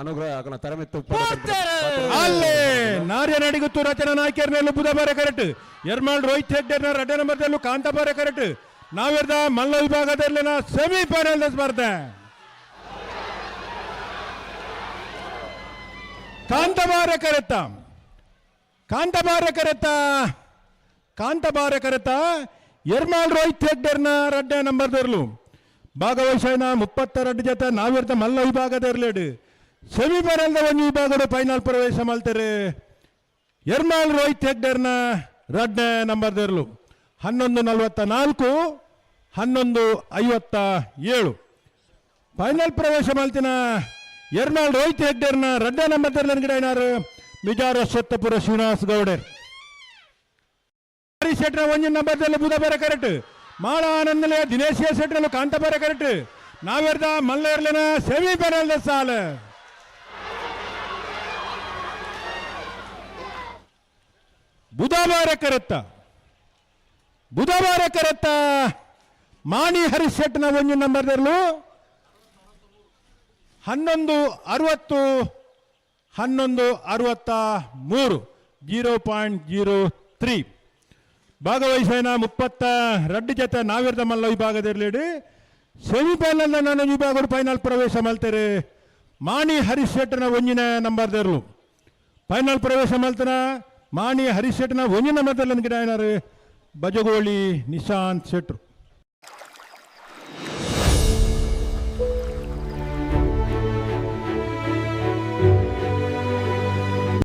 ಅನುಗ್ರಹ ಆಕನ ತರಮೆತ್ತು ಅಲ್ಲೇ ನಾರ್ಯ ನಡಿಗುತ್ತು ರಚನಾ ನಾಯ್ಕರ್ನಲ್ಲೂ ಬುಧವಾರ ಕರೆಕ್ಟ್. ಎರ್ಮಾಳ್ ರೋಹಿತ್ ಹೆಗ್ಡೆರ್ನ ರಡ್ಡೆ ನಂಬರ್ದಲ್ಲೂ ಕಾಂತಬಾರ ಕರೆಕ್ಟ್. ನಾವಿರ್ದ ಮಲ್ಲ ವಿಭಾಗದಲ್ಲಿನ ಸೆಮಿಫೈನಲ್ ಸ್ಪರ್ಧೆ. ಕಾಂತಬಾರ ಕರೆತ್ತ. ಕಾಂತಬಾರ ಕಾಂತ ಕಾಂತಬಾರ ಕರೆತ ಎರ್ಮಾಳ್ ರೋಹಿತ್ ಹೆಗ್ಡೆರ್ನ ರೆಡ್ಡ ನಂಬರ್ದರ್ಲು ಭಾಗವಹಿಸಿನ ಮುಪ್ಪತ್ತೆರಡು ಜೊತೆ ನಾವಿರ್ದ ಮಲ್ಲ ವಿಭಾಗದರ್ಲೇಡು ಸೆಮಿಫೈನಲ್ದ ಒಂದು ವಿಭಾಗದ ಫೈನಲ್ ಪ್ರವೇಶ ಮಾಡ್ತಾರೆ. ಎರ್ಮಾಲ್ ರೋಹಿತ್ ಹೆಗ್ಡರ್ನ ರಡ್ನೆ ನಂಬರ್ದರ್ಲು ಹನ್ನೊಂದು ನಲವತ್ತ ನಾಲ್ಕು, ಹನ್ನೊಂದು ಐವತ್ತ ಏಳು. ಫೈನಲ್ ಪ್ರವೇಶ ಮಾಡ್ತಿನ ಎರ್ನಾಳ್ ರೋಹಿತ್ ಹೆಗ್ಡೆರ್ನ ರಡ್ಡೆ ದೇರ್ ನನ್ಗಿಡ ಏನಾರು? ಮಿಜಾರ ಸೊತ್ತಪುರ ಶ್ರೀನಿವಾಸ್ ಗೌಡರ್. ಶೆಟ್ರ ಒಂಜಿನ ನಂಬರ್ದಲ್ಲಿ ಬುಧ ಬೇರೆ ಕರೆಕ್ಟ್. ಮಾಳ ಆನಂದಲೆ ದಿನೇಶ್ ಶೆಟ್ರಲ್ಲೂ ಕಾಂತ ಬೇರೆ ಕರೆಕ್ಟ್. ನಾವೆರ್ದ ಮಲ್ಲ ಇರ್ಲಿನ ಸೆಮಿ ಫೈನಲ್ ಸಾಲ. ಬುಧವಾರ ಕರೆತ್ತ ಬುಧವಾರ ಕರೆತ್ತ ಮಾಣಿ ಹರಿಶೆಟ್ನ ಶೆಟ್ನ ಒಂದು ನಂಬರ್ದಲ್ಲೂ ಹನ್ನೊಂದು ಅರವತ್ತು, ಹನ್ನೊಂದು ಅರವತ್ತ ಮೂರು, ಜೀರೋ ಪಾಯಿಂಟ್ ಜೀರೋ ತ್ರೀ. ಭಾಗವಹಿಸೋಣ ಮುಪ್ಪತ್ತ ರಡ್ಡು ಜೊತೆ ನಾವಿರ್ದ ಮಲ್ಲ ವಿಭಾಗದಲ್ಲಿ ಸೆಮಿಫೈನಲ್ ನಾನು ವಿಭಾಗದ ಫೈನಲ್ ಪ್ರವೇಶ ಮಾಡ್ತಾರೆ ಮಾಣಿ ಹರಿಶೆಟ್ಟನ ಶೆಟ್ನ ಒಂಜಿನ ನಂಬರ್ದರ್ಲು ಫೈನಲ್ ಪ್ರವೇಶ ಮಾಡ್ತಾನ? ಮಾಣಿ ಹರಿಶೆಟ್ಟಿನ ಒಂಜಿನ ನಂಬರ್ದಲ್ಲಿ ಗಿಡ ಏನಾರು? ಬಜಗೋಳಿ ನಿಶಾಂತ್ ಶೆಟ್ರು.